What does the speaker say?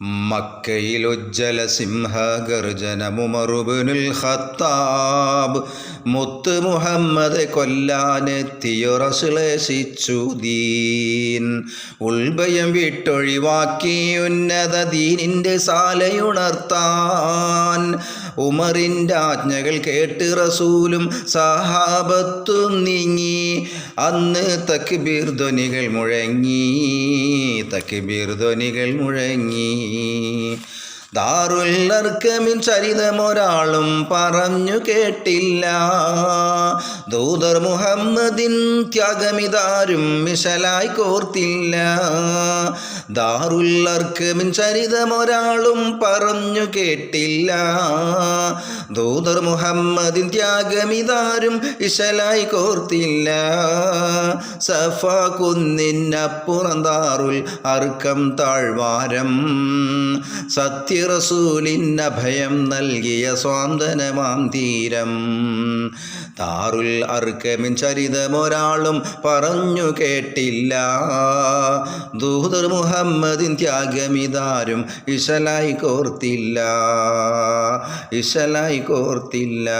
മക്കയിലുജ്ജല സിംഹഗർജനമുമറുബിനുൽ Khattab. മുത്ത് മുഹമ്മദ് കൊല്ലാനെത്തിയൊറസുളേശിച്ചു ദീൻ. ഉൾഭയം വിട്ടൊഴിവാക്കി ഉന്നത ദീനിന്റെ സാലയുണർത്താൻ. ഉമറിന്റെ ആജ്ഞകൾ കേട്ട് റസൂലും സഹാബത്തും നീങ്ങി. അന്ന് തക്ബീർ ധ്വനികൾ മുഴങ്ങി തക്ബീർ ധ്വനികൾ മുഴങ്ങി. ദാറുല്ലർക്കമിൻ ചരിതമൊരാളും പറഞ്ഞു കേട്ടില്ല. ദൂതർ മുഹമ്മദിൻ ത്യാഗമിതാരും മിശലായി കോർത്തില്ല. ദാറുല്ലർക്കമിൻ ചരിതമൊരാളും പറഞ്ഞു കേട്ടില്ല. ദൂതർ മുഹമ്മദിൻ ത്യാഗമിതാരും ഇശലായി കോർത്തില്ല. സഫ കുന്നിനപ്പുറം ദാറുൽ അർക്കം താഴ്വാരം. സത്യറസൂലിന് ഭയം നൽകിയ സ്വാന്തനമാം തീരം. താറുൽ അർക്കമിൻ ചരിതമൊരാളും പറഞ്ഞു കേട്ടില്ല. ദൂതർ മുഹമ്മദിൻ ത്യാഗമിതാരും ഇശലായി കോർത്തില്ല. ഇശലായി കോർത്തില്ല.